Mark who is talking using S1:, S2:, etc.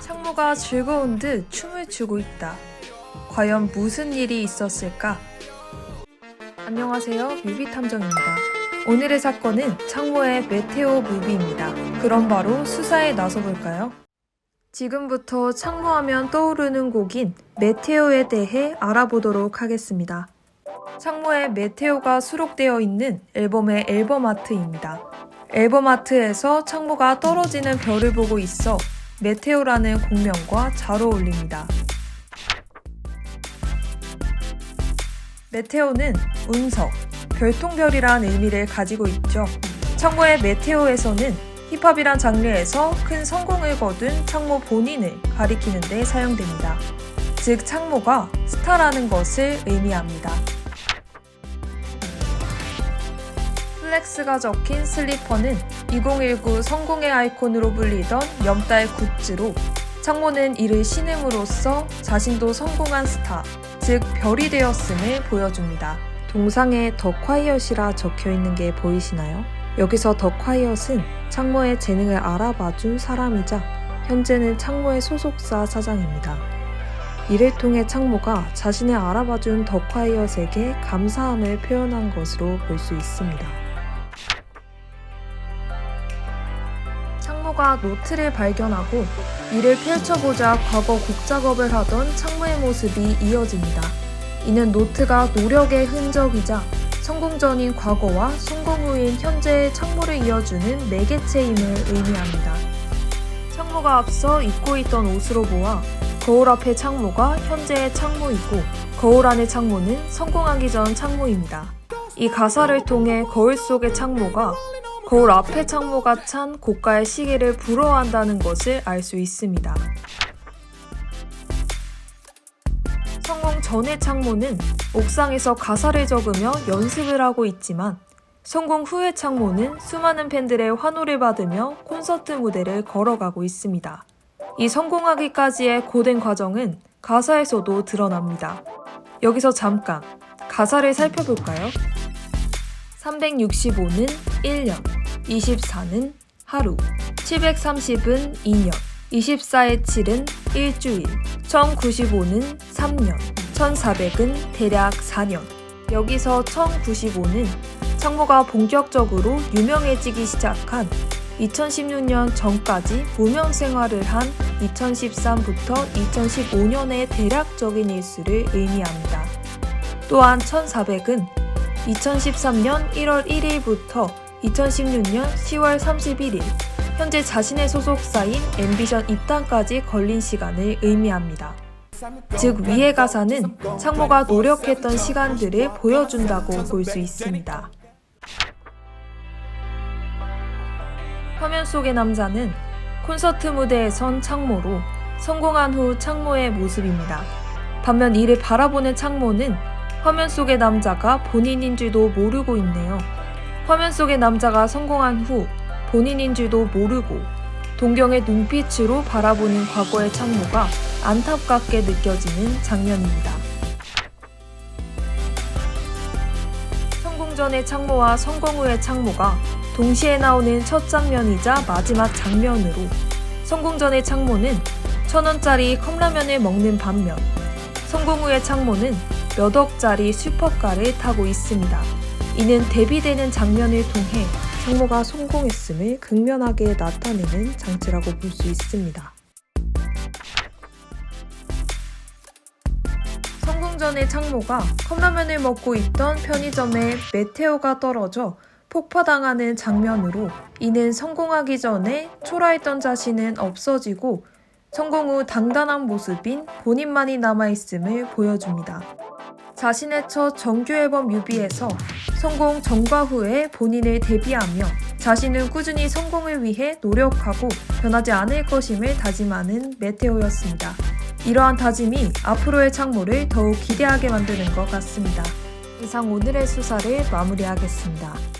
S1: 창모가 즐거운 듯 춤을 추고 있다. 과연 무슨 일이 있었을까? 안녕하세요. 뮤비탐정입니다. 오늘의 사건은 창모의 메테오 무비입니다. 그럼 바로 수사에 나서볼까요? 지금부터 창모하면 떠오르는 곡인 메테오에 대해 알아보도록 하겠습니다. 창모에 메테오가 수록되어 있는 앨범의 앨범 아트입니다. 앨범 아트에서 창모가 떨어지는 별을 보고 있어 메테오라는 공명과 잘 어울립니다. 메테오는 운석, 별통별이란 의미를 가지고 있죠. 창모의 메테오에서는 힙합이란 장르에서 큰 성공을 거둔 창모 본인을 가리키는 데 사용됩니다. 즉, 창모가 스타라는 것을 의미합니다. 플렉스가 적힌 슬리퍼는 2019 성공의 아이콘으로 불리던 염달 굿즈로 창모는 이를 신음으로써 자신도 성공한 스타, 즉 별이 되었음을 보여줍니다. 동상에 더 콰이엇이라 적혀 있는 게 보이시나요? 여기서 더 콰이엇은 창모의 재능을 알아봐준 사람이자 현재는 창모의 소속사 사장입니다. 이를 통해 창모가 자신을 알아봐준 더 콰이엇에게 감사함을 표현한 것으로 볼 수 있습니다. 창모가 노트를 발견하고 이를 펼쳐보자 과거 곡 작업을 하던 창모의 모습이 이어집니다. 이는 노트가 노력의 흔적이자 성공 전인 과거와 성공 후인 현재의 창모를 이어주는 매개체임을 의미합니다. 창모가 앞서 입고 있던 옷으로 보아 거울 앞의 창모가 현재의 창모이고 거울 안의 창모는 성공하기 전 창모입니다. 이 가사를 통해 거울 속의 창모가 거울 앞의 창모가 찬 고가의 시계를 부러워한다는 것을 알 수 있습니다. 성공 전의 창모는 옥상에서 가사를 적으며 연습을 하고 있지만 성공 후의 창모는 수많은 팬들의 환호를 받으며 콘서트 무대를 걸어가고 있습니다. 이 성공하기까지의 고된 과정은 가사에서도 드러납니다. 여기서 잠깐 가사를 살펴볼까요? 365는 1년, 24는 하루, 730은 2년, 24의 7은 일주일, 1095는 3년, 1400은 대략 4년. 여기서 1095는 창모가 본격적으로 유명해지기 시작한 2016년 전까지 무명 생활을 한 2013부터 2015년의 대략적인 일수를 의미합니다. 또한 1400은 2013년 1월 1일부터 2016년 10월 31일 현재 자신의 소속사인 앰비션 입단까지 걸린 시간을 의미합니다. 즉 위의 가사는 창모가 노력했던 시간들을 보여준다고 볼 수 있습니다. 화면 속의 남자는 콘서트 무대에 선 창모로 성공한 후 창모의 모습입니다. 반면 이를 바라보는 창모는 화면 속의 남자가 본인인 줄도 모르고 있네요. 화면 속의 남자가 성공한 후 본인인 줄도 모르고 동경의 눈빛으로 바라보는 과거의 창모가 안타깝게 느껴지는 장면입니다. 성공 전의 창모와 성공 후의 창모가 동시에 나오는 첫 장면이자 마지막 장면으로 성공 전의 창모는 천 원짜리 컵라면을 먹는 반면 성공 후의 창모는 몇 억짜리 슈퍼카를 타고 있습니다. 이는 대비되는 장면을 통해 창모가 성공했음을 극면하게 나타내는 장치라고 볼 수 있습니다. 성공 전의 창모가 컵라면을 먹고 있던 편의점에 메테오가 떨어져 폭파당하는 장면으로 이는 성공하기 전에 초라했던 자신은 없어지고 성공 후 당당한 모습인 본인만이 남아있음을 보여줍니다. 자신의 첫 정규 앨범 뮤비에서 성공 전과 후에 본인을 데뷔하며 자신은 꾸준히 성공을 위해 노력하고 변하지 않을 것임을 다짐하는 메테오였습니다. 이러한 다짐이 앞으로의 창모를 더욱 기대하게 만드는 것 같습니다. 이상 오늘의 수사를 마무리하겠습니다.